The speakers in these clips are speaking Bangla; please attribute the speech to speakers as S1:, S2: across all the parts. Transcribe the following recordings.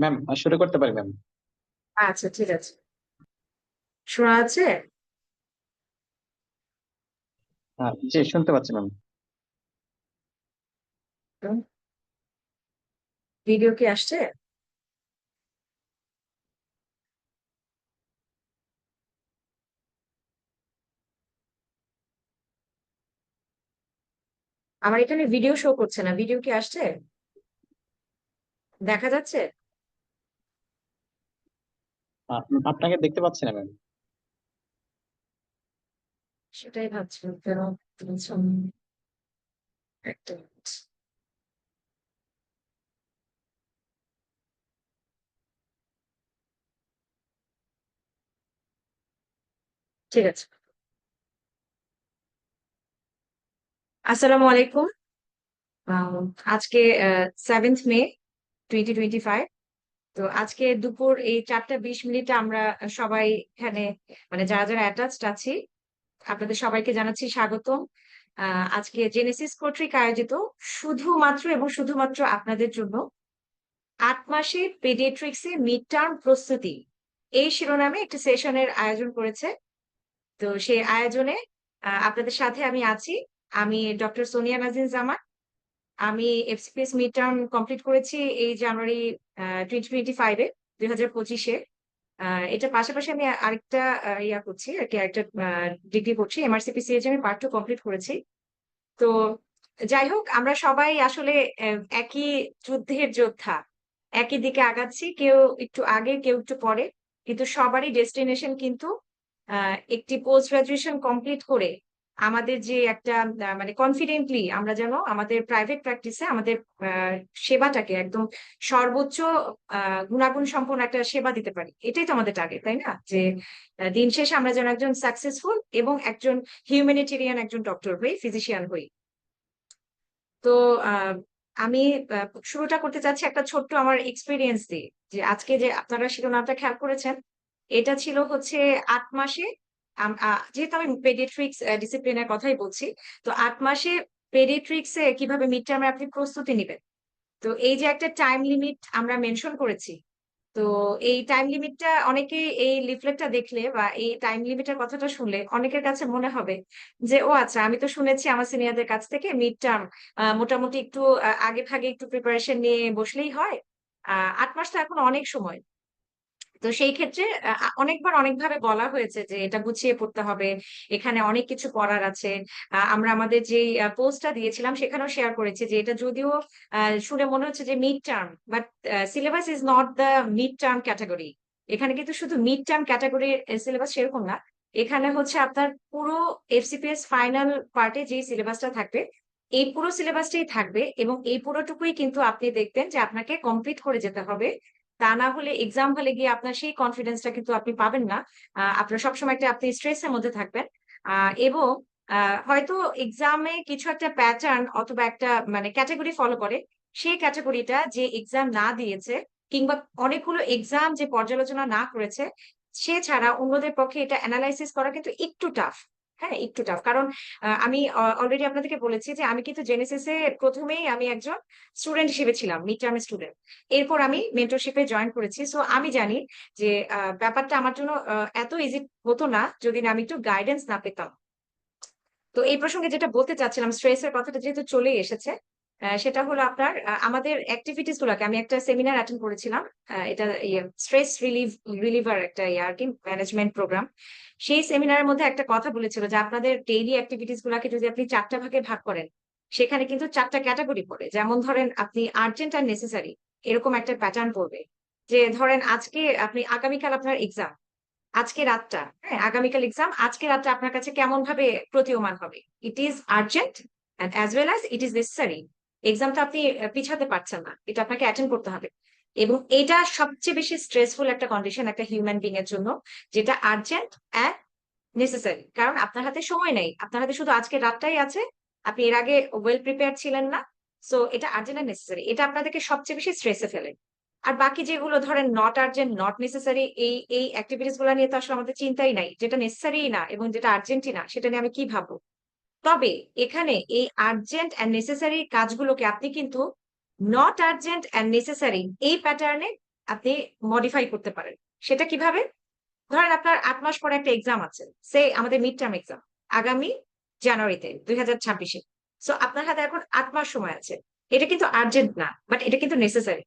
S1: ম্যাম শুরু করতে পারি ম্যাম
S2: আচ্ছা ঠিক আছে। শোনা আছে
S1: হ্যাঁ জি শুনতে পাচ্ছি ম্যাম
S2: ভিডিও কি আসছে? আমার এখানে ভিডিও শো করছে না। ভিডিও কি আসছে? দেখা যাচ্ছে?
S1: আপনাকে দেখতে পাচ্ছি না, ম্যাম।
S2: সেটাই ভাবছিলাম ঠিক আছে। আসসালামু আলাইকুম। আজকে seventh May twenty twenty five তো আজকে দুপুর এই চারটা বিশ মিনিটে আমরা সবাই এখানে মানে যারা যারা অ্যাটাচড আছি, আপনাদের সবাইকে জানাচ্ছি স্বাগতম। আজকে জেনেসিস কর্তৃক আয়োজিত শুধুমাত্র এবং শুধুমাত্র আপনাদের জন্য আট মাসের পেডিয়াট্রিক্সে মিড টার্ম প্রস্তুতি এই শিরোনামে একটি সেশনের আয়োজন করেছে। তো সেই আয়োজনে আপনাদের সাথে আমি আছি। আমি ডক্টর সোনিয়া নাজিন জামান আমি এফসিপিএস মিড টার্ম কমপ্লিট করেছি এই জানুয়ারি টোয়েন্টি টোয়েন্টি ফাইভে দুই হাজার পঁচিশে। এটা পাশাপাশি আমি আরেকটা ইয়া করছি, আর কি আরেকটা ডিগ্রি করছি। এমআরসিপি সিএজ আমি পার্ট টু কমপ্লিট করেছি। তো যাই হোক, আমরা সবাই আসলে একই যুদ্ধের যোদ্ধা। একই দিকে আগাচ্ছি, কেউ একটু আগে, কেউ একটু পরে। কিন্তু সবারই ডেস্টিনেশন কিন্তু একটি পোস্ট গ্রাজুয়েশন কমপ্লিট করে আমাদের যে একটা মানে কনফিডেন্টলি আমরা যেন আমাদের প্রাইভেট প্র্যাকটিসে আমাদের সেবাটাকে একদম সর্বোচ্চ গুণাগুণ সম্পন্ন একটা সেবা দিতে পারি। এটাই তো আমাদের টার্গেট তাই না? যে দিন শেষে আমরা যেন একজন সাকসেসফুল এবং একজন হিউম্যানিটেরিয়ান একজন ডক্টর হই ফিজিশিয়ান হই। তো আমি শুরুটা করতে চাচ্ছি একটা ছোট্ট আমার এক্সপিরিয়েন্স দিয়ে, যে আজকে যে আপনারা শিরোনামটা খেয়াল করেছেন, এটা ছিল হচ্ছে আট মাসে যেহেতু আমি পেডিয়াট্রিক্স ডিসিপ্লিনের কথাই বলছি, তো আট মাসে পেডিয়াট্রিক্সে কীভাবে মিড টার্মে আপনি প্রস্তুতি নেবেন? তো এই যে একটা টাইম লিমিট আমরা মেনশন করেছি, তো এই টাইম লিমিটটা অনেকে এই লিফলেটটা দেখলে বা এই টাইম লিমিটের কথাটা শুনলে অনেকের কাছে মনে হবে যে, ও আচ্ছা আমি তো শুনেছি আমার সিনিয়রদের কাছ থেকে মিড টার্ম মোটামুটি একটু আগে ভাগে একটু প্রিপারেশন নিয়ে বসলেই হয়। আট মাস তো এখন অনেক সময়। তো সেই ক্ষেত্রে অনেকবার অনেকভাবে বলা হয়েছে যে এটা গুছিয়ে পড়তে হবে, এখানে অনেক কিছু করার আছে। আমরা আমাদের যে পোস্টটা দিয়েছিলাম সেখানেও শেয়ার করেছি যে এটা যদিও শুনে মনে হচ্ছে যে mid term but syllabus is not the mid term category এখানে কিন্তু শুধু মিড টার্ম ক্যাটাগরির সিলেবাস সেরকম না। এখানে হচ্ছে আপনার পুরো এফসিপিএস ফাইনাল পার্টে যে সিলেবাসটা থাকবে, এই পুরো সিলেবাসটাই থাকবে এবং এই পুরোটুকুই কিন্তু আপনি দেখবেন যে আপনাকে কমপ্লিট করে যেতে হবে। তা না হলে এক্সাম হলে গিয়ে আপনার সেই কনফিডেন্সটা কিন্তু আপনি পাবেন না। আপনার সবসময় একটা আপনি স্ট্রেসের মধ্যে থাকবেন। এবং হয়তো এক্সামে কিছু একটা প্যাটার্ন অথবা একটা মানে ক্যাটাগরি ফলো করে, সেই ক্যাটাগরিটা যে এক্সাম না দিয়েছে কিংবা অনেকগুলো এক্সাম যে পর্যালোচনা না করেছে, সে ছাড়া অন্যদের পক্ষে এটা অ্যানালাইসিস করা কিন্তু একটু টাফ হ্যাঁ একটু টাফ কারণ আমি অলরেডি আপনাদেরকে বলেছি যে আমি কিন্তু জেনেসিসে প্রথমেই আমি একজন স্টুডেন্ট হিসেবে ছিলাম মিড টার্মের স্টুডেন্ট এরপর আমি মেন্টরশিপে জয়েন করেছি। সো আমি জানি যে ব্যাপারটা আমার জন্য এত ইজি হতো না যদি না আমি একটু গাইডেন্স না পেতাম। তো এই প্রসঙ্গে যেটা বলতে চাচ্ছিলাম স্ট্রেসের কথাটা যেহেতু চলেই এসেছে সেটা হলো আপনার আমাদের অ্যাক্টিভিটিস গুলোকে, আমি একটা সেমিনার অ্যাটেন্ড করেছিলাম এটা স্ট্রেস রিলিভ রিলিভার একটা ইয়ে আর কি ম্যানেজমেন্ট প্রোগ্রাম সেই সেমিনারের মধ্যে একটা কথা বলেছিল যে আপনাদের ডেইলি অ্যাক্টিভিটিস গুলাকে যদি আপনি চারটা ভাগে ভাগ করেন, সেখানে কিন্তু চারটা ক্যাটাগরি পড়ে। যেমন ধরেন আপনি আর্জেন্ট আর নেসেসারি এরকম একটা প্যাটার্ন পড়বে। যে ধরেন আজকে আপনি, আগামীকাল আপনার এক্সাম আজকে রাতটা হ্যাঁ আগামীকাল এক্সাম আজকে রাতটা আপনার কাছে কেমন ভাবে প্রতীয়মান হবে? It is urgent and as well as it is necessary এক্সামটা আপনি পিছাতে পারছেন না। এটা আপনাকে অ্যাটেন্ড করতে হবে। এবং এটা সবচেয়ে বেশি স্ট্রেসফুল একটা কন্ডিশন একটা হিউম্যান বিং এর জন্য, যেটা আর্জেন্ট অ্যান্ড নেসেসারি কারণ আপনার হাতে সময় নেই। আপনার হাতে শুধু আজকে রাতটাই আছে। আপনি এর আগে ওয়েল প্রিপেয়ার ছিলেন না। সো এটা আর্জেন্ট অ্যান্ড নেসেসারি এটা আপনাদেরকে সবচেয়ে বেশি স্ট্রেসে ফেলে। আর বাকি যেগুলো ধরেন নট আর্জেন্ট নট নেসেসারি এই এই অ্যাক্টিভিটিসগুলো নিয়ে তো আসলে আমাদের চিন্তাই নাই। যেটা নেসেসারি না এবং যেটা আর্জেন্টই না, সেটা নিয়ে আমি কি ভাববো? তবে এখানে এই আর্জেন্ট অ্যান্ড নেসেসারি কাজগুলোকে আপনি কিন্তু নট আর্জেন্ট অ্যান্ড নেসেসারি এই প্যাটার্নে আপনি মডিফাই করতে পারেন। সেটা কীভাবে? ধরেন আপনার আট মাস পরে একটা এক্সাম আছে সে আমাদের মিড টার্ম এক্সাম আগামী জানুয়ারিতে, দুই হাজার ছাব্বিশে। সো আপনার হাতে এখন আট মাস সময় আছে। এটা কিন্তু আর্জেন্ট না বাট এটা কিন্তু নেসেসারি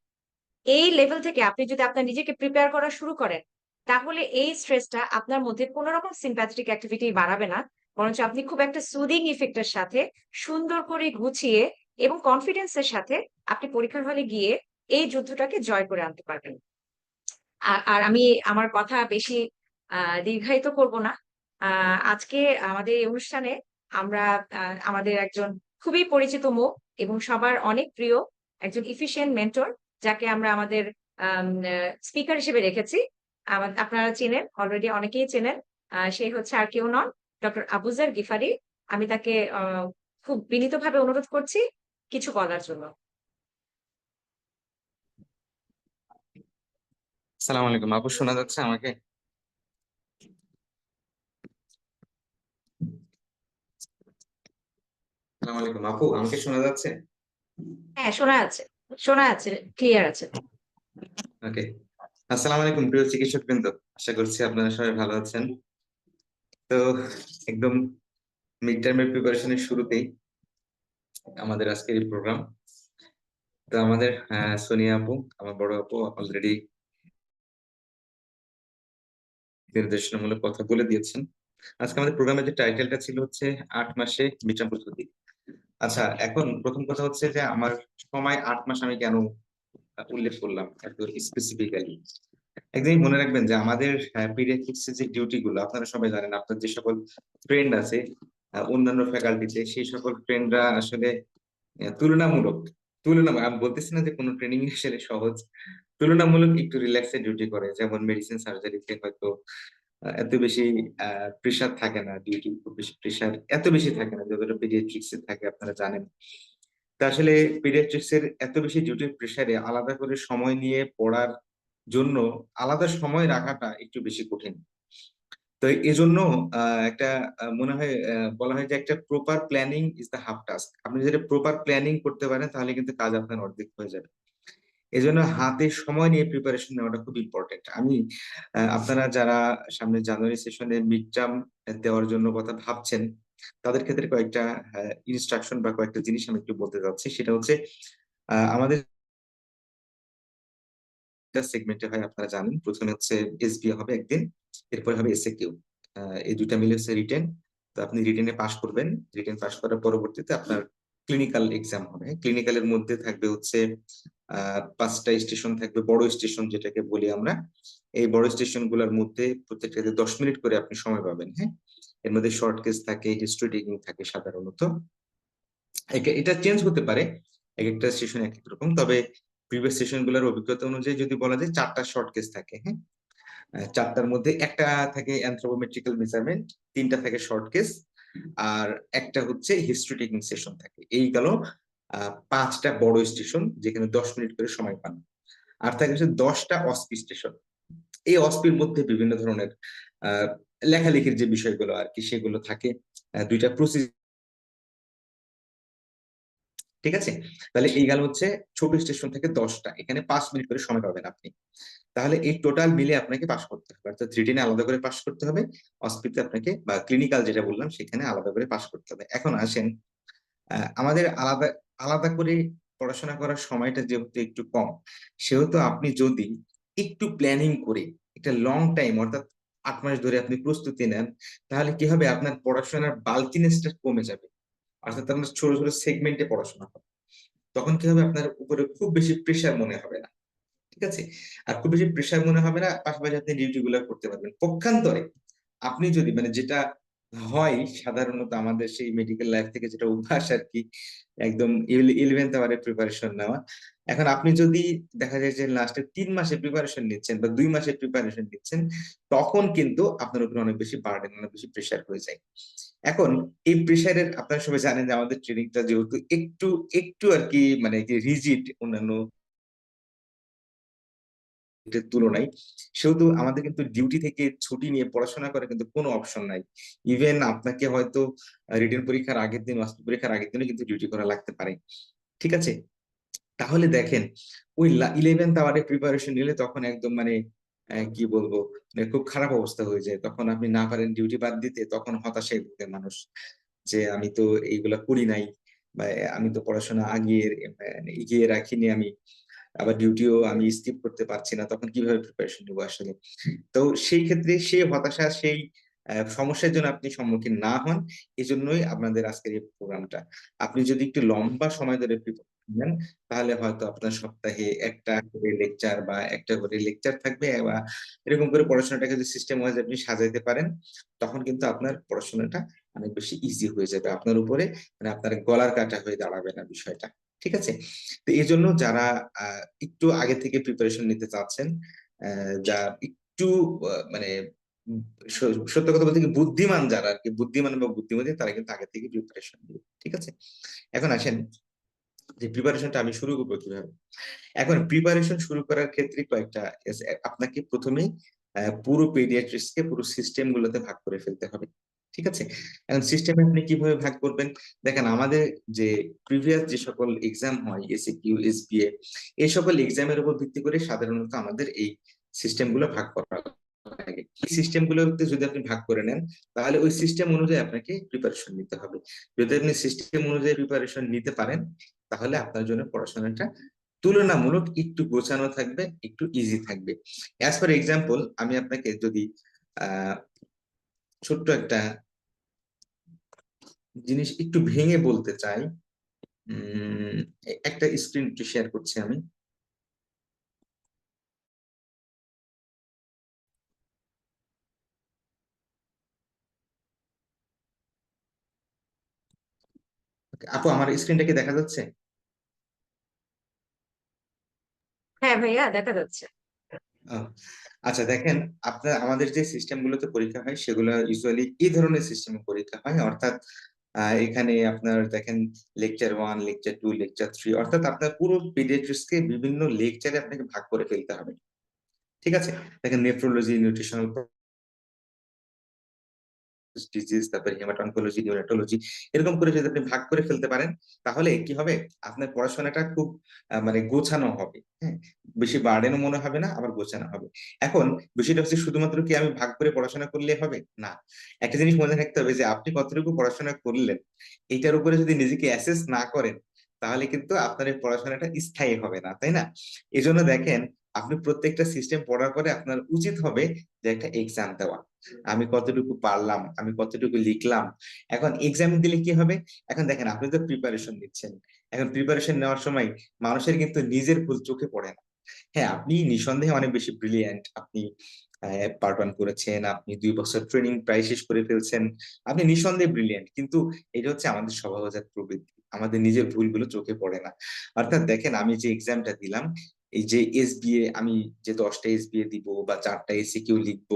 S2: এই লেভেল থেকে আপনি যদি আপনার নিজেকে প্রিপেয়ার করা শুরু করেন, তাহলে এই স্ট্রেসটা আপনার মধ্যে কোনো রকম সিম্প্যাথেটিক অ্যাক্টিভিটি বাড়াবে না। বরঞ্চ আপনি খুব একটা সুদিং ইফেক্টের সাথে সুন্দর করে গুছিয়ে এবং কনফিডেন্সের সাথে আপনি পরীক্ষার হলে গিয়ে এই যুদ্ধটাকে জয় করে আনতে পারবেন। আর- আমি আমার কথা বেশি দীর্ঘায়িত করব না। আজকে আমাদের এই অনুষ্ঠানে আমরা আমাদের একজন খুবই পরিচিত মুখ এবং সবার অনেক প্রিয় একজন ইফিশিয়েন্ট মেন্টর যাকে আমরা আমাদের স্পিকার হিসেবে রেখেছি। আপনারা চেনেন অলরেডি অনেকেই চেনেন। আহ, সে হচ্ছে আর কেউ নন। ডক্টর আবুজার গিফারি আমি তাকে খুব বিনীতভাবে অনুরোধ করছি কিছু বলার জন্য।
S3: সালাম আলাইকুম। আপু শোনা যাচ্ছে আমাকে? সালাম আলাইকুম। আপু আমাকে শোনা যাচ্ছে?
S2: হ্যাঁ শোনা আছে। শোনা আছে ক্লিয়ার আছে।
S3: ওকে। আসসালামু আলাইকুম প্রিয় চিকিৎসক বৃন্দ আশা করছি আপনারা সবাই ভালো আছেন। তো একদম মিড টার্মের প্রিপারেশনের শুরুতেই আমাদের আজকের এই প্রোগ্রাম তো আমাদের আহ, সোনিয়া আপু আমার বড় আপু অলরেডি নির্দেশনামূলক কথা বলে দিয়েছেন। আজকে আমাদের প্রোগ্রামের যে টাইটেলটা ছিল হচ্ছে আট মাসে মিটার প্রস্তুতি আচ্ছা এখন প্রথম কথা হচ্ছে যে আমার সময় আট মাস আমি কেন উল্লেখ করলাম? এত স্পেসিফিক্যালি একদিন মনে রাখবেন যে আমাদের পিডিয়াট্রিক্স যে ডিউটি গুলো আপনারা সবাই জানেন আপনার যে সকল ফ্রেন্ড আছে অন্যান্য ফ্যাকাল্টিতে সেই সকল ফ্রেন্ডরা আসলে তুলনামূলক তুলনামূলক আমি বলতেছি না যে কোনো ট্রেনিং আসলে সহজ তুলনামূলক একটু রিল্যাক্সে ডিউটি করে। যেমন মেডিসিন সার্জারিতে হয়তো এত বেশি প্রেশার থাকে না ডিউটি খুব বেশি প্রেশার এত বেশি থাকে না যতটা পিডিয়াট্রিক্স এ থাকে আপনারা জানেন। তা আসলে পিডিয়াট্রিক্স এর এত বেশি ডিউটির প্রেশারে আলাদা করে সময় নিয়ে পড়ার জন্য আলাদা সময় রাখাটা একটু বেশি কঠিন। তো এজন্য একটা মনে হয় বলা হয় যে একটা proper planning is the half task আপনি যদি প্রপার প্ল্যানিং করতে পারেন তাহলে কিন্তু কাজ আপনার অর্ধেক হয়ে যাবে। এজন্য হাতে সময় নিয়ে প্রিপারেশন নেওয়াটা খুব ইম্পর্টেন্ট আমি আপনারা যারা সামনে জানুয়ারি সেশনে মিড টার্ম দেওয়ার জন্য কথা ভাবছেন তাদের ক্ষেত্রে কয়েকটা ইনস্ট্রাকশন বা কয়েকটা জিনিস আমি একটু বলতে চাচ্ছি। সেটা হচ্ছে আহ, আমাদের সেগমেন্টে হয়, আপনারা জানেন। প্রথমে হচ্ছে এসবি হবে একদিন, এরপরে হবে এসএ কিউ এই দুইটা মিলে হচ্ছে রিটেন তো আপনি রিটেনে পাশ করবেন। রিটেন পাশ করার পরবর্তীতে আপনার ক্লিনিক্যাল এক্সাম হবে। ক্লিনিক্যালের মধ্যে থাকবে হচ্ছে পাঁচটা স্টেশন থাকবে, বড় স্টেশন যেটাকে বলি আমরা। এই বড় স্টেশনগুলোর মধ্যে প্রত্যেকটাতে দশ মিনিট করে আপনি সময় পাবেন হ্যাঁ? এর মধ্যে শর্ট কেস থাকে হিস্ট্রি টেকিং থাকে সাধারণত। এটা চেঞ্জ হতে পারে এক একটা স্টেশন এক এক রকম। তবে প্রিভিয়াস সেশনগুলোর অভিজ্ঞতা অনুযায়ী যদি বলা যায় চারটা শর্ট কেস থাকে হ্যাঁ? চারটার মধ্যে একটা থাকে অ্যানথ্রোপোমেট্রিক্যাল মেজারমেন্ট তিনটা থাকে শর্ট কেস আর একটা হচ্ছে হিস্ট্রি টেকিং সেশন থাকে। এই গেল পাঁচটা বড় স্টেশন যেখানে দশ মিনিট করে সময় পান। আর থাকে হচ্ছে দশটা অসপি স্টেশন এই অস্পির মধ্যে বিভিন্ন ধরনের লেখালেখির যে বিষয়গুলো আর কি, সেগুলো থাকে। দুইটা প্রসেস ঠিক আছে? তাহলে এই গেল হচ্ছে ছোট স্টেশন থেকে দশটা। এখানে পাঁচ মিনিট করে সময় পাবেন আপনি। তাহলে এই টোটাল মিলে আপনাকে পাস করতে হবে। অর্থাৎ রিটেনে আলাদা করে পাস করতে হবে। অসপিতে আপনাকে, বা ক্লিনিক্যাল যেটা বললাম, সেখানে আলাদা করে পাস করতে হবে। এখন আসেন আমাদের আলাদা আলাদা করে পড়াশোনা করার সময়টা যেহেতু একটু কম, সেহেতু আপনি যদি একটু প্ল্যানিং করে একটা লং টাইম অর্থাৎ আট মাস ধরে আপনি প্রস্তুতি নেন, তাহলে কি হবে? আপনার পড়াশোনার বাল্কিনেসটা কমে যাবে। অর্থাৎ আপনার ছোট ছোট সেগমেন্টে পড়াশোনা হবে তখন কি হবে? আপনার উপরে খুব বেশি প্রেশার মনে হবে না। ঠিক আছে? আর খুব বেশি প্রেশার মনে হবে না, পাশাপাশি আপনি ডিউটি গুলো করতে পারবেন। পক্ষান্তরে আপনি যদি মানে যেটা হয় সাধারণত আমাদের সেই মেডিকেল লাইফ থেকে যেটা অভ্যাস আর কি, একদম ইলেভেন্থ আওয়ারে প্রিপারেশন নেওয়া। এখন আপনি যদি দেখা যায় যে লাস্টে তিন মাসে প্রিপারেশন নিচ্ছেন বা দুই মাসে প্রিপারেশন নিচ্ছেন, তখন কিন্তু আপনার উপরে অনেক বেশি বার্ডেন অনেক বেশি প্রেশার হয়ে যায়। এখন এই প্রেশারের আপনারা সবাই জানেন যে আমাদের ট্রেনিংটা যেহেতু একটু একটু আর কি মানে যে রিজিড অন্যান্য তুলনায়, সেহেতু আমাদের কিন্তু ডিউটি থেকে ছুটি নিয়ে পড়াশোনা করার কিন্তু কোনো অপশন নাই। ইভেন আপনাকে হয়তো রিটেন পরীক্ষার আগের দিন বাস্তব পরীক্ষার আগের দিনও কিন্তু ডিউটি করা লাগতে পারে। ঠিক আছে? তাহলে দেখেন, ওই ইলেভেন্থ আওয়ারে প্রিপারেশন নিলে তখন একদম মানে কি বলব? খুব খারাপ অবস্থা হয়ে যায়। তখন আপনি না পারেন ডিউটি বাদ দিতে, তখন হতাশায় ভুগে মানুষ যে, আমি তো এইগুলা করি নাই বা আমি তো পড়াশোনা আগিয়ে মানে এগিয়ে রাখিনি আমি। আবার ডিউটিও আমি স্কিপ করতে পারছি না। তখন কীভাবে প্রিপারেশন নিবো আসলে? তো সেই ক্ষেত্রে সেই হতাশা, সেই সমস্যার জন্য আপনি সম্মুখীন না হন। এই জন্যই আপনাদের আজকের এই প্রোগ্রামটা আপনি যদি একটু লম্বা সময় ধরে নেন, তাহলে হয়তো আপনার সপ্তাহে একটা করে লেকচার বা একটা করে লেকচার থাকবে বা এরকম করে পড়াশোনাটাকে যদি সিস্টেম ওয়াইজ আপনি সাজাইতে পারেন, তখন কিন্তু আপনার পড়াশোনাটা অনেক বেশি ইজি হয়ে যাবে। আপনার উপরে মানে আপনার গলার কাটা হয়ে দাঁড়াবে না বিষয়টা, ঠিক আছে? তো এই জন্য যারা একটু আগে থেকে প্রিপারেশন নিতে চাচ্ছেন যা একটু মানে সত্য কথা বলতে বুদ্ধিমান যারা আর কি বুদ্ধিমান বা বুদ্ধিমতী, তারা কিন্তু আগে থেকে প্রিপারেশন নেবে, ঠিক আছে? এখন আসেন যে প্রিপারেশনটা আমি শুরু করব কীভাবে? এখন প্রিপারেশন শুরু করার ক্ষেত্রে কয়েকটা আপনাকে প্রথমেই পুরো পেডিয়াট্রিক্সকে পুরো সিস্টেম গুলোতে ভাগ করে ফেলতে হবে। ঠিক আছে? এখন সিস্টেমে আপনি কীভাবে ভাগ করবেন? দেখেন, আমাদের যে প্রিভিয়াস যে সকল এক্সাম হয় এসিকিউ এসবিএ এই সকল এক্সামের উপর ভিত্তি করে সাধারণত আমাদের এই সিস্টেমগুলো ভাগ করা লাগে। এই যদি আপনি ভাগ করে নেন, তাহলে ওই সিস্টেম অনুযায়ী আপনাকে প্রিপারেশন নিতে হবে। যদি আপনি সিস্টেম অনুযায়ী প্রিপারেশন নিতে পারেন তাহলে আপনার জন্য পড়াশোনাটা তুলনামূলক একটু গোছানো থাকবে, একটু ইজি থাকবে। অ্যাজ ফর এক্সাম্পল আমি আপনাকে যদি ছোট্ট একটা জিনিস একটু ভেঙে বলতে চাই একটা স্ক্রিন একটু শেয়ার করছি আমি। আপু আমার স্ক্রিনটা কি দেখা যাচ্ছে?
S2: হ্যাঁ ভাইয়া দেখা যাচ্ছে।
S3: আচ্ছা দেখেন আপনার আমাদের যে সিস্টেম গুলোতে পরীক্ষা হয় সেগুলো ইউজুয়ালি এই ধরনের সিস্টেমে পরীক্ষা হয়। অর্থাৎ এখানে আপনার দেখেন lecture one lecture two lecture three অর্থাৎ আপনার পুরো পিডিয়াট্রিক্সকে বিভিন্ন লেকচারে আপনাকে ভাগ করে ফেলতে হবে। ঠিক আছে? দেখেন নেফ্রোলজি নিউট্রিশনাল ডিজিজ তারপরে হেমাটোনকোলজি নিউরোলজি এরকম করে যদি আপনি ভাগ করে ফেলতে পারেন, তাহলে কি হবে? আপনার পড়াশোনাটা খুব মানে গোছানো হবে হ্যাঁ? বেশি বার্ডেনও মনে হবে না, আবার গোছানো হবে। এখন বিষয়টা হচ্ছে শুধুমাত্র কি আমি ভাগ করে পড়াশোনা করলে হবে? না। একটা জিনিস মনে রাখতে হবে যে, আপনি কতটুকু পড়াশোনা করলেন এইটার উপরে যদি নিজেকে অ্যাসেস না করেন, তাহলে কিন্তু আপনার এই পড়াশোনাটা স্থায়ী হবে না, তাই না? এজন্য দেখেন, আপনি প্রত্যেকটা সিস্টেম পড়ার পরে আপনার উচিত হবে যে একটা এক্সাম দেওয়া। আমি কতটুকু পারলাম, আমি কতটুকু লিখলাম। এখন এক্সাম দিলে কি হবে? এখন দেখেন, আপনি তো প্রিপারেশন নিচ্ছেন। এখন প্রিপারেশন নেওয়ার সময় মানুষের কিন্তু নিজের ভুল চোখে পড়ে না। হ্যাঁ আপনি নিঃসন্দেহে অনেক বেশি ব্রিলিয়ান্ট আপনি পার্ট ওয়ান করেছেন, আপনি দুই বছর ট্রেনিং প্রায় শেষ করে ফেলছেন, আপনি নিঃসন্দেহে ব্রিলিয়েন্ট কিন্তু এটা হচ্ছে আমাদের স্বভাবজাত প্রবৃত্তি, আমাদের নিজের ভুলগুলো চোখে পড়ে না। অর্থাৎ দেখেন, আমি যে এক্সামটা দিলাম এই যে এসবিএ আমি যে দশটা এসবিএ দিব বা চারটা এসিকিউ লিখব,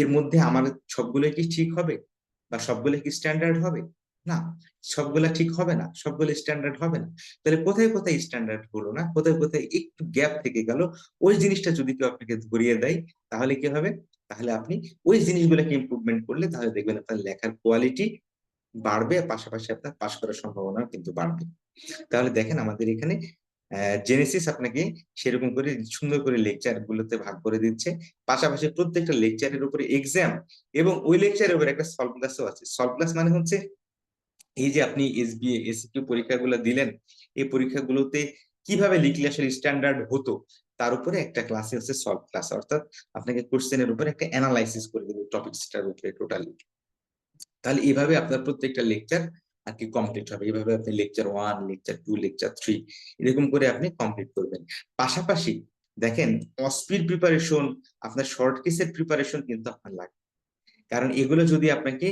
S3: এর মধ্যে আমার সবগুলো কি ঠিক হবে? বা সবগুলো কি স্ট্যান্ডার্ড হবে? না, সবগুলা ঠিক হবে না, সবগুলো স্ট্যান্ডার্ড হবে না। তাহলে কোথায় কোথায় স্ট্যান্ডার্ড হলো না? কোথায় কোথায় একটু গ্যাপ থেকে গেল? ওই জিনিসটা যদি কেউ আপনাকে ধরিয়ে দেয়, তাহলে কি হবে? তাহলে আপনি ওই জিনিসগুলোকে ইম্প্রুভমেন্ট করলে তাহলে দেখবেন আপনার লেখার কোয়ালিটি বাড়বে, পাশাপাশি আপনার পাশ করার সম্ভাবনা কিন্তু বাড়বে। তাহলে দেখেন আমাদের এখানে জেনেসিস আপনাকে সেরকম করে সুন্দর করে লেকচার গুলোতে ভাগ করে দিচ্ছে। পাশাপাশি প্রত্যেকটা লেকচারের উপরে এক্সাম এবং ওই লেকচারের উপরে একটা সলভ ক্লাসও আছে। সলভ ক্লাস মানে হচ্ছে এই যে আপনি এসবিএ এসিকিউ পরীক্ষাগুলো দিলেন, এই পরীক্ষাগুলোতে কীভাবে লিখলে আসলে স্ট্যান্ডার্ড হতো, তার উপরে একটা ক্লাসে হচ্ছে সলভ ক্লাস অর্থাৎ আপনাকে কোশ্চেনের উপরে একটা অ্যানালাইসিস করে দেবে টপিকসটার উপরে টোটালি তাহলে এইভাবে আপনার প্রত্যেকটা লেকচার আর কি কমপ্লিট হবে। এইভাবে আপনি lecture one lecture two lecture three এরকম করে আপনি কমপ্লিট করবেন। পাশাপাশি দেখেন অস্পিড প্রিপারেশন আপনার শর্ট কেসের প্রিপারেশন কিন্তু আপনার লাগবে। কারণ এগুলো যদি আপনাকে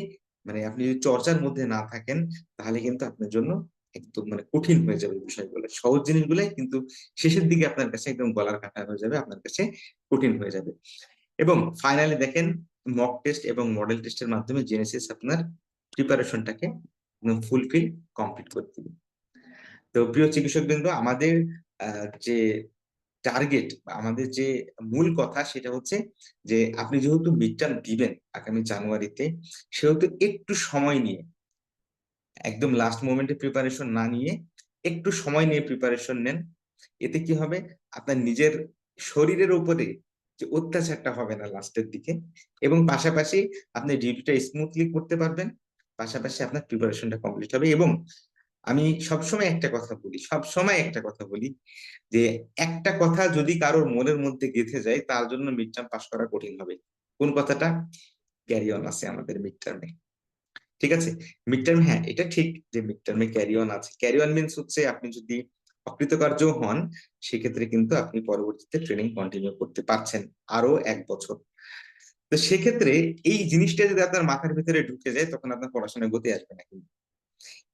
S3: মানে আপনি যদি চর্চার মধ্যে না থাকেন, তাহলে কিন্তু আপনার জন্য একদম মানে কঠিন হয়ে যাবে বিষয়গুলো। সহজ জিনিসগুলাই কিন্তু শেষের দিকে আপনার কাছে একদম গলার কাটা হয়ে যাবে, আপনার কাছে কঠিন হয়ে যাবে। এবং ফাইনালি দেখেন মক টেস্ট এবং মডেল টেস্টের মাধ্যমে জেনেসিস আপনার প্রিপারেশনটাকে ফুলফিল কমপ্লিট করতে তো প্রিয় চিকিৎসক বিন্দু আমাদের যে টার্গেট আমাদের যে মূল কথা সেটা হচ্ছে যে আপনি যেহেতু মিডটার্ম দিবেন আগামী জানুয়ারিতে, সেহেতু একটু সময় নিয়ে, একদম লাস্ট মোমেন্টে প্রিপারেশন না নিয়ে একটু সময় নিয়ে প্রিপারেশন নেন। এতে কি হবে? আপনার নিজের শরীরের উপরে যে অত্যাচারটা হবে না লাস্টের দিকে এবং পাশাপাশি আপনি ডিউটিটা স্মুথলি করতে পারবেন। পাশাপাশি আপনার প্রিপারেশনটা কমপ্লিট হবে এবং আমি সবসময় একটা কথা বলি, সবসময় একটা কথা বলি যে একটা কথা যদি কারোর মনের মধ্যে গেঁথে যায় তার জন্য মিড টার্ম পাস করা কঠিন হবে। কোন কথাটা? ক্যারি অন আছে আমাদের মিড টার্মে ঠিক আছে? মিড টার্ম হ্যাঁ এটা ঠিক যে মিড টার্মে ক্যারি অন আছে। ক্যারি অন মিনস হচ্ছে আপনি যদি অকৃতকার্য হন, সেক্ষেত্রে কিন্তু আপনি পরবর্তীতে ট্রেনিং কন্টিনিউ করতে পারছেন আরও এক বছর। তো সেক্ষেত্রে এই জিনিসটা যদি আপনার মাথার ভিতরে ঢুকে যায়, তখন আপনার পড়াশোনায় গতি আসবে না কিন্তু।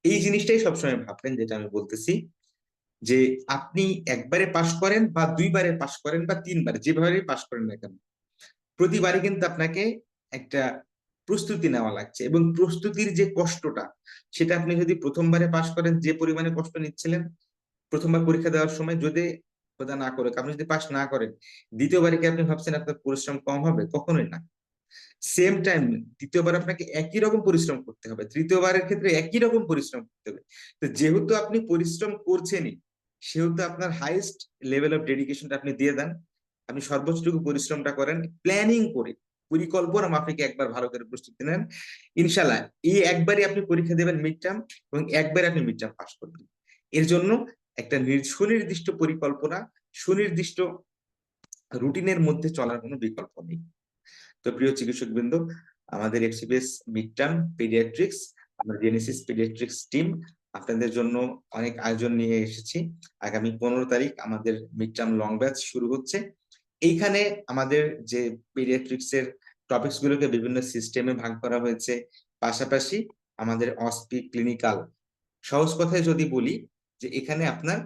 S3: এই জিনিসটাই সবসময় ভাববেন, যেটা আমি বলতেছি যে আপনি একবারে পাশ করেন বা দুইবারে পাশ করেন বা তিনবার, যেভাবে পাশ করেন না কেন, প্রতিবারই কিন্তু আপনাকে একটা প্রস্তুতি নেওয়া লাগছে এবং প্রস্তুতির যে কষ্টটা, সেটা আপনি যদি প্রথমবারে পাশ করেন, যে পরিমাণে কষ্ট নিচ্ছিলেন, প্রথমবার পরীক্ষা দেওয়ার সময় যদি খোদা না করে আপনি যদি পাশ না করেন, দ্বিতীয়বারে কি আপনি ভাবছেন আপনার পরিশ্রম কম হবে? কখনোই না। সেম টাইম দ্বিতীয়বার আপনাকে একই রকম পরিশ্রম করতে হবে। তৃতীয়বারের ক্ষেত্রে একই রকম পরিশ্রম করতে হবে। তো যেহেতু আপনি পরিশ্রম করছেনই, সেহেতু আপনার হাইয়েস্ট লেভেল অফ ডেডিকেশনটা আপনি দিয়ে দেন। আপনি সর্বোচ্চটুকু পরিশ্রমটা করেন প্ল্যানিং করে, পরিকল্পনা মাফিক একবার ভালো করে প্রস্তুতি নেন। ইনশাল্লাহ এই একবারই আপনি পরীক্ষা দেবেন মিড টার্ম এবং একবারে আপনি মিড টার্ম পাস করবেন। এর জন্য একটা নির- সুনির্দিষ্ট পরিকল্পনা, সুনির্দিষ্ট রুটিনের মধ্যে চলার কোনো বিকল্প নেই। তো প্রিয় চিকিৎসক বৃন্দ আমাদের এফসিপিএস মিড টার্ম পেডিয়াট্রিক্স, আমরা জেনেসিস পেডিয়াট্রিক্স টিম, আপনাদের জন্য অনেক আয়োজন নিয়ে এসেছি। আগামী পনেরো তারিখ আমাদের মিড টার্ম লং ব্যাচ শুরু হচ্ছে। এইখানে আমাদের যে পেডিয়াট্রিক্স এর টপিকস গুলোকে বিভিন্ন সিস্টেমে ভাগ করা হয়েছে, পাশাপাশি আমাদের অসপি ক্লিনিক্যাল। সহজ কথায় যদি বলি যে এখানে আপনার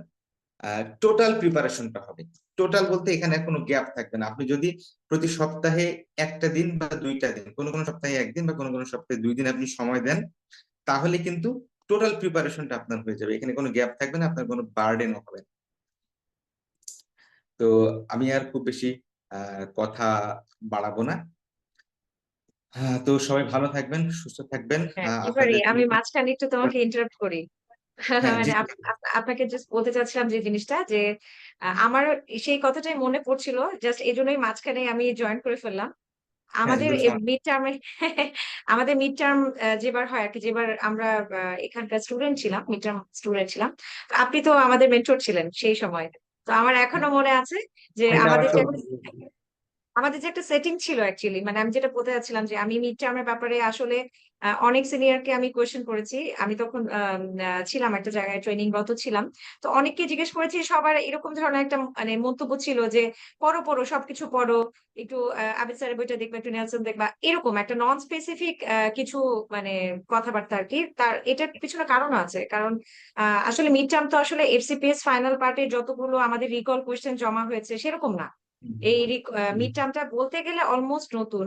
S3: টোটাল প্রিপারেশনটা হবে। টোটাল বলতে এখানে কোনো গ্যাপ থাকবে না। আপনি যদি প্রতি সপ্তাহে একটা দিন বা দুইটা দিন কোনো কোনো সপ্তাহে একদিন বা কোনো কোনো সপ্তাহে দুই দিন আপনি সময় দেন তাহলে কিন্তু টোটাল প্রিপারেশনটা আপনার হয়ে যাবে। এখানে কোনো গ্যাপ থাকবে না আপনার কোনো বার্ডেনও হবে না। তো আমি আর খুব বেশি আহ, কথা বাড়াবো না। হ্যাঁ, তো সবাই ভালো থাকবেন সুস্থ থাকবেন।
S2: হ্যাঁ আমি মাঝখানে একটু তোমাকে ইন্টারাপ্ট করি। মানে আপ- আপ- আপনাকে জাস্ট বলতে চাচ্ছিলাম যে জিনিসটা যে আহ, আমার সেই কথাটাই মনে পড়ছিল জাস্ট এই জন্যই মাঝখানে আমি জয়েন করে ফেললাম। আমাদের। মিড টার্মে আমাদের মিড টার্ম যেবার হয় আর কি যেবার আমরা আহ, এখানকার স্টুডেন্ট ছিলাম মিড টার্ম স্টুডেন্ট ছিলাম তো আপনি তো আমাদের মেন্টর ছিলেন সেই সময়। তো আমার এখনও মনে আছে যে
S3: এটা
S2: আমাদের যে একটা- আমাদের যে একটা সেটিং ছিল অ্যাকচুয়ালি মানে আমি যেটা বলতে চাচ্ছিলাম যে আমি মিড টার্মের ব্যাপারে আসলে অনেক সিনিয়রকে আমি কোয়েশ্চেন করেছি। আমি তখন ছিলাম একটা জায়গায় ট্রেনিং রত ছিলাম। তো অনেককে জিজ্ঞেস করেছি সবার এরকম ধরনের একটা মানে মন্তব্য ছিল যে পড়ো পড়ো সবকিছু পড়ো একটু আবিদ স্যারের বইটা দেখবা একটু নেলসন দেখবা। এরকম একটা নন স্পেসিফিক কিছু মানে কথাবার্তা আর কি। তার এটার পিছনে কারণ আছে। কারণ আহ, আসলে মিড টার্ম তো আসলে এফসিপিএস ফাইনাল পার্টে যতগুলো আমাদের রিকল কোয়েশ্চেন জমা হয়েছে সেরকম না। এই মিড টার্মটা বলতে গেলে অলমোস্ট নতুন।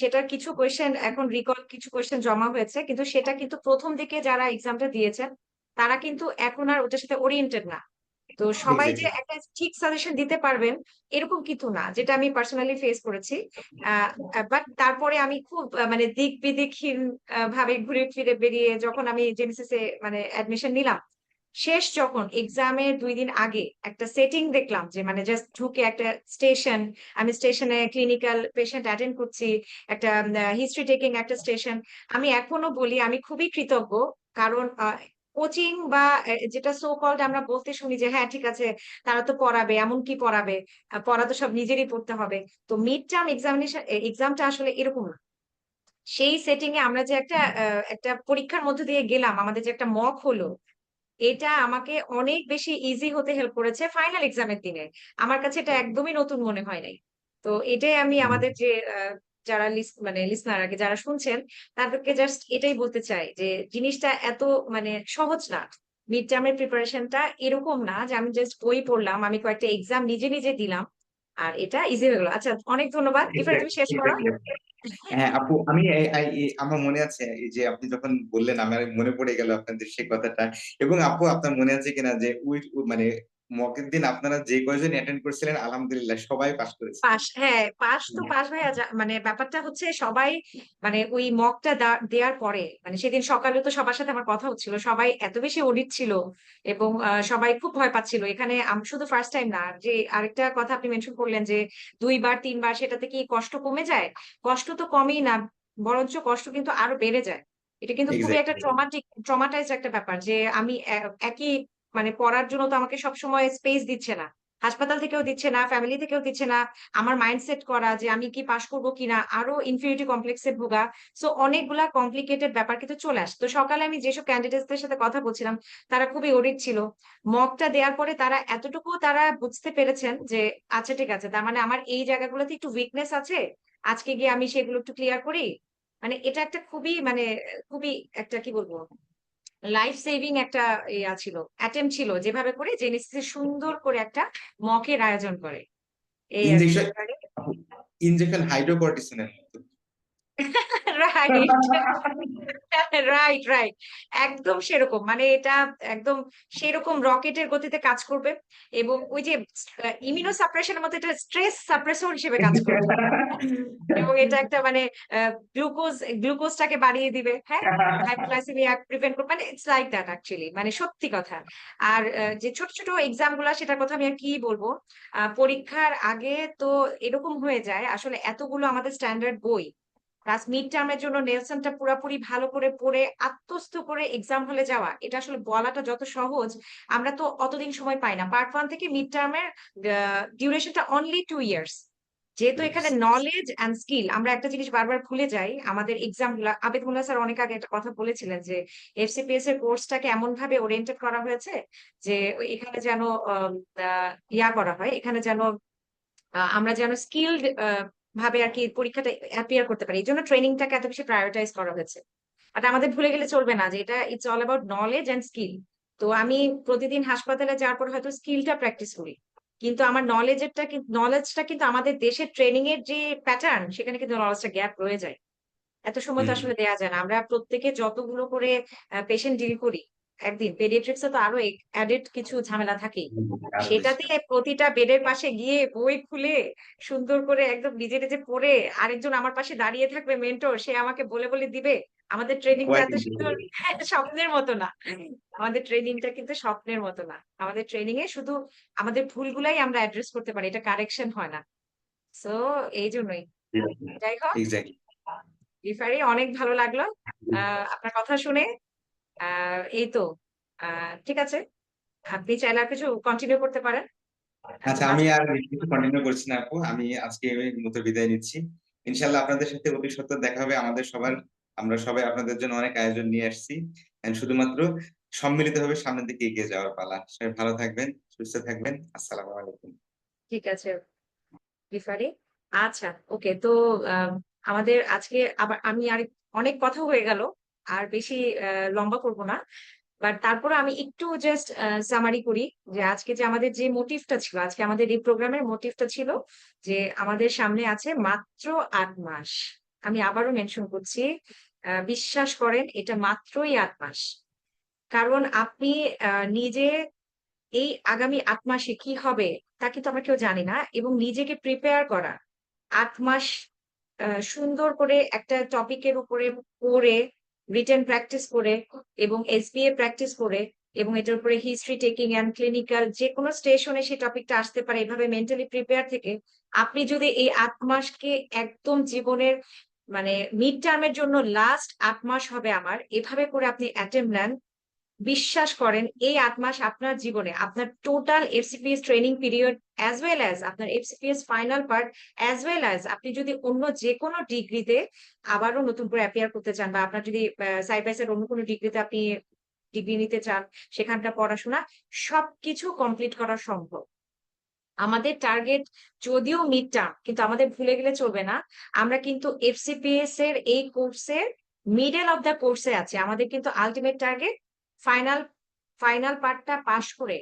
S2: সেটার কিছু কোয়েশ্চেন এখন রিকল কিছু কোয়েশ্চেন জমা হয়েছে কিন্তু সেটা কিন্তু প্রথম দিকে যারা এক্সামটা দিয়েছেন তারা কিন্তু এখন আর ওটার সাথে ওরিয়েন্টেড না। তো সবাই যে একটা ঠিক সাজেশন দিতে পারবেন এরকম কিন্তু না যেটা আমি পার্সোনালি ফেস করেছি। বাট তারপরে আমি খুব মানে দিক বিদিকহীন ভাবে ঘুরে ফিরে বেরিয়ে যখন আমি জেনেসিসে মানে অ্যাডমিশন নিলাম শেষ যখন এক্সামের দুই দিন আগে একটা সেটিং দেখলাম যে মানে জাস্ট ঢুকে একটা স্টেশন আমি স্টেশনে ক্লিনিক্যাল পেশেন্ট অ্যাটেন্ড করছি একটা হিস্ট্রি টেকিং একটা স্টেশন আমি এখনও বলি আমি খুবই কৃতজ্ঞ কারণ কোচিং বা যেটা সো কল্ড আমরা বলতে শুনি যে হ্যাঁ ঠিক আছে তারা তো পড়াবে এমন কি পড়াবে? পড়া তো সব নিজেরই পড়তে হবে। তো মিড টার্ম এক্সামিনেশন এক্সামটা আসলে এরকম না। সেই সেটিং এ আমরা যে একটা একটা পরীক্ষার মধ্যে দিয়ে গেলাম আমাদের যে একটা মক হলো এটা আমাকে অনেক বেশি ইজি হতে হেল্প করেছে ফাইনাল এক্সামের দিনে। আমার কাছে এটা একদমই নতুন মনে হয় নাই। তো এটাই আমি আমাদের যে যারা মানে লিসনার আগে যারা শুনছেন তাদেরকে জাস্ট এটাই বলতে চাই যে জিনিসটা এত মানে সহজ না। মিড টার্মের প্রিপারেশনটা এরকম না যে আমি জাস্ট বই পড়লাম আমি কয়েকটা এক্সাম নিজে নিজে দিলাম। আর এটা ইজি হয়ে গেল। আচ্ছা অনেক ধন্যবাদ। এবার তুমি শেষ করো।
S3: হ্যাঁ আপু আমি আমার মনে আছে যে আপনি যখন বললেন আমার মনে পড়ে গেল আপনাদের সেই কথাটা। এবং আপু আপনার মনে আছে কিনা যে উইথ মানে মকের দিন আপনারা যে কয়জন অ্যাটেন্ড করছিলেন আলহামদুলিল্লাহ সবাই পাস করেছে।
S2: পাস হ্যাঁ পাস তো পাস ভাইয়া মানে ব্যাপারটা হচ্ছে সবাই মানে ওই মকটা দেওয়ার পরে মানে সেদিন সকালে তো সবার সাথে আমার কথা হচ্ছিল সবাই এত বেশি অডিট ছিল এবং সবাই খুব ভয় পাচ্ছিল। এখানে আম- শুধু ফার্স্ট টাইম না যে আরেকটা কথা আপনি মেনশন করলেন যে দুইবার তিনবার সেটাতে কি কষ্ট কমে যায়? কষ্ট তো কমেই না বরঞ্চ কষ্ট কিন্তু আরও বেড়ে যায়। এটা কিন্তু খুবই একটা ট্রমাটিক ট্রমাটাইজ একটা ব্যাপার যে আমি একই মানে পড়ার জন্য তো আমাকে সবসময় স্পেস দিচ্ছে না। হাসপাতাল থেকেও দিচ্ছে না ফ্যামিলি থেকেও দিচ্ছে না। আমার মাইন্ডসেট করা যে আমি কি পাশ করব কিনা আরও ইনফিউরিটি কমপ্লেক্সে ভোগা। সো অনেকগুলা কমপ্লিকেটেড ব্যাপার কিন্তু চলে আসে। তো সকালে আমি যেসব ক্যান্ডিডেটসদের সাথে কথা বলছিলাম, তারা খুবই অডিট ছিল। মকটা দেওয়ার পরে তারা এতটুকু তারা বুঝতে পেরেছেন যে আচ্ছা ঠিক আছে, তার মানে আমার এই জায়গাগুলোতে একটু উইকনেস আছে, আজকে গিয়ে আমি সেগুলো একটু ক্লিয়ার করি। মানে এটা একটা খুবই মানে খুবই একটা, কি বলব? লাইফ সেভিং একটা ইয়া ছিল অ্যাটেম ছিল যেভাবে করে জেনেসিস সুন্দর করে একটা মকের আয়োজন করে।
S3: ইনজেকশন হাইড্রোকর্টিসনের
S2: রাইট রাইট রাইট একদম সেরকম। মানে এটা একদম সেরকম রকেটের গতিতে কাজ করবে এবং ওই যে ইমিউনো সাপ্রেশনের মতো এটা স্ট্রেস সাপ্রেসর হিসেবে কাজ করবে। এবং এটা একটা মানে গ্লুকোজ গ্লুকোজটাকে বাড়িয়ে দিবে হ্যাঁ? হাইপোগ্লাইসেমিয়া প্রিভেন্ট করবে মানে ইটস লাইক দ্যাট অ্যাকচুয়ালি মানে সত্যি কথা। আর যে ছোট ছোট এক্সামগুলা সেটার কথা আমি আর কি বলব পরীক্ষার আগে তো এরকম হয়ে যায়, আসলে এতগুলো আমাদের স্ট্যান্ডার্ড বই প্লাস মিড টার্মের জন্য নেলসনটা পুরোপুরি ভালো করে পড়ে আত্মস্থ করে এক্সাম হলে যাওয়া এটা আসলে বলাটা যত সহজ আমরা তো অতদিন সময় পাই না। পার্ট ওয়ান থেকে মিড টার্মের ডিউরেশনটা অনলি টু ইয়ার্স যেহেতু এখানে নলেজ অ্যান্ড স্কিল আমরা একটা জিনিস বারবার ভুলে যাই আমাদের এক্সামগুলা আবেদ মোল্লা স্যার অনেক আগে একটা কথা বলেছিলেন যে এফসিপিএস এর কোর্সটাকে এমন ভাবে ওরিয়েন্টেড করা হয়েছে যে এখানে যেন ইয়া করা হয় এখানে যেন আমরা যেন স্কিলড ভাবে আর কি পরীক্ষাটা অ্যাপিয়ার করতে পারি। এই জন্য ট্রেনিংটাকে এত বেশি প্রায়োরিটাইজ করা হয়েছে। আর আমাদের ভুলে গেলে চলবে না যে এটা it's all about knowledge and skill তো আমি প্রতিদিন হাসপাতালে যাওয়ার পর হয়তো স্কিলটা প্র্যাকটিস করি। কিন্তু আমার নলেজেরটা নলেজটা কিন্তু আমাদের দেশের ট্রেনিং এর যে প্যাটার্ন সেখানে কিন্তু নলেজটা গ্যাপ রয়ে যায়। এত সময় তো আসলে দেওয়া যায় না। আমরা প্রত্যেকে যতগুলো করে পেশেন্ট ডিল করি একদিন পেডিয়াট্রিক্সে তো আরও অ্যাডেড কিছু ঝামেলা থাকেই। সেটাতে প্রতিটা বেডের পাশে গিয়ে বই খুলে সুন্দর করে একদম নিজে নিজে পড়ে আরেকজন আমার পাশে দাঁড়িয়ে থাকবে মেন্টর সে আমাকে বলে বলে দিবে আমাদের ট্রেনিংটা এত সুন্দর স্বপ্নের মতো না। আমাদের ট্রেনিংটা কিন্তু স্বপ্নের মতো না। আমাদের ট্রেনিং এ শুধু আমাদের ভুলগুলাই আমরা অ্যাড্রেস করতে পারি এটা কারেকশন হয় না। সো এই জন্যই। যাই হোক রিফারি অনেক ভালো লাগল। আহ, আপনার কথা শুনে এই তো ঠিক আছে। আপনি চাইলে আর কিছু কন্টিনিউ করতে পারেন।
S3: আচ্ছা আমি আর কন্টিনিউ করছি না আপু। আমি আজকে মতো বিদায় নিচ্ছি। ইনশাল্লাহ আপনাদের সাথে অতি সত্তর দেখা হবে আমাদের সবার। আমরা সবাই আপনাদের জন্য অনেক আয়োজন নিয়ে আসছি। শুধুমাত্র সম্মিলিতভাবে সামনের দিকে এগিয়ে যাওয়ার পালা। সবাই ভালো থাকবেন সুস্থ থাকবেন। আসসালামু আলাইকুম।
S2: ঠিক আছে রিফারি। আচ্ছা ওকে তো আমাদের আজকে আবার আমি আর অনেক কথা হয়ে গেল। আর বেশি লম্বা করব না। বাট তারপরে আমি একটু জাস্ট সামারি করি যে আজকে যে আমাদের যে মোটিভটা ছিল, আজকে আমাদের এই প্রোগ্রামের মোটিভটা ছিল যে আমাদের সামনে আছে মাত্র আট মাস। আমি আবারও মেনশন করছি বিশ্বাস করেন, এটা মাত্রই আট মাস। কারণ আপনি নিজে এই আগামী আট মাসে কি হবে তা কিন্তু আমরা কেউ জানি না এবং নিজেকে প্রিপেয়ার করা। আট মাস সুন্দর করে একটা টপিকের উপরে পড়ে রিটেন প্র্যাকটিস করে এবং এসবিএ প্র্যাকটিস করে এবং এটার উপরে হিস্ট্রি টেকিং অ্যান্ড ক্লিনিক্যাল যে কোনো স্টেশনে সেই টপিকটা আসতে পারে, এভাবে মেন্টালি প্রিপেয়ার থেকে আপনি যদি এই আট মাসকে একদম জীবনের মানে মিড টার্মের জন্য লাস্ট আট মাস হবে আমার, এভাবে করে আপনি অ্যাটেম্প নেন। বিশ্বাস করেন এই আট মাস আপনার জীবনে, আপনার total FCPS training period as well as আপনার FCPS final part as well as আপনি যদি অন্য যে কোনো ডিগ্রিতে আবারও নতুন করে অ্যাপিয়ার করতে চান বা আপনার যদি সাইবাইসের অন্য কোনো ডিগ্রিতে আপনি ডিগ্রি নিতে চান, সেখানকার পড়াশোনা সবকিছু কমপ্লিট করা সম্ভব। আমাদের টার্গেট যদিও মিড টার্ম কিন্তু আমাদের ভুলে গেলে চলবে না। আমরা কিন্তু এফসিপিএস এর এই কোর্সের মিডল অফ দ্য কোর্সে আছে। আমাদের কিন্তু আলটিমেট টার্গেট ফাইনাল ফাইনাল পার্টটা পাশ করে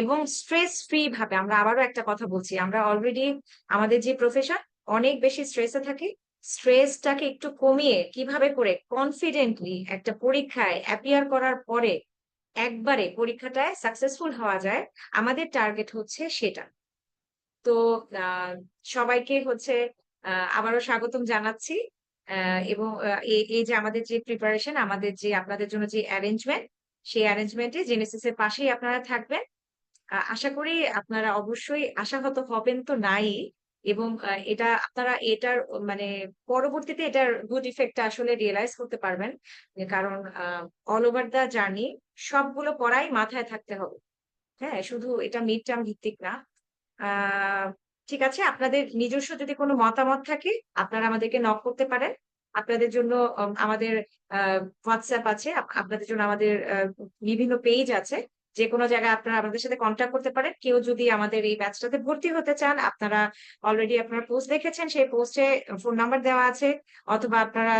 S2: এবং স্ট্রেস ফ্রি ভাবে, আমরা আবারও একটা কথা বলছি, আমরা অলরেডি আমাদের যে প্রফেশন অনেক বেশি স্ট্রেসে থাকি স্ট্রেসটাকে একটু কমিয়ে কীভাবে করে কনফিডেন্টলি একটা পরীক্ষায় অ্যাপিয়ার করার পরে একবারে পরীক্ষাটায় সাকসেসফুল হওয়া যায়, আমাদের টার্গেট হচ্ছে সেটা। তো সবাইকে হচ্ছে আবারও স্বাগতম জানাচ্ছি এবং এই যে আমাদের যে প্রিপারেশন আমাদের যে, আপনাদের জন্য যে অ্যারেঞ্জমেন্ট সেই অ্যারেঞ্জমেন্টে জেনেসিস এর পাশেই আপনারা থাকবেন। আশা করি আপনারা অবশ্যই আশাহত হবেন তো নাই এবং এটা আপনারা এটার মানে পরবর্তীতে এটার গুড ইফেক্টটা আসলে রিয়েলাইজ করতে পারবেন। কারণ অল ওভার দা জার্নি সবগুলো পড়াই মাথায় থাকতে হবে। হ্যাঁ শুধু এটা মিড টার্ম ভিত্তিক না। ঠিক আছে, আপনাদের নিজস্ব যদি কোনো মতামত থাকে, আপনারা আমাদেরকে নক করতে পারেন। আপনাদের জন্য আমাদের হোয়াটসঅ্যাপ আছে আপনাদের জন্য আমাদের বিভিন্ন পেজ আছে। যে কোনো জায়গায় আপনারা আমাদের সাথে কন্ট্যাক্ট করতে পারেন। কেউ যদি আমাদের এই ব্যাচটাতে ভর্তি হতে চান, আপনারা অলরেডি আপনারা পোস্ট দেখেছেন, সেই পোস্টে ফোন নাম্বার দেওয়া আছে। অথবা আপনারা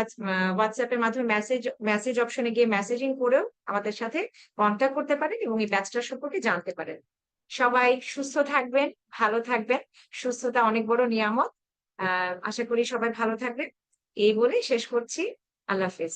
S2: হোয়াটসঅ্যাপের মাধ্যমে মেসেজ মেসেজ অপশনে গিয়ে মেসেজিং করেও আমাদের সাথে কন্ট্যাক্ট করতে পারেন এবং এই ব্যাচটার সম্পর্কে জানতে পারেন। সবাই সুস্থ থাকবেন, ভালো থাকবেন। সুস্থতা অনেক বড় নিয়ামত। আশা করি সবাই ভালো থাকবেন। এই বলে শেষ করছি। আল্লাহ হাফেজ।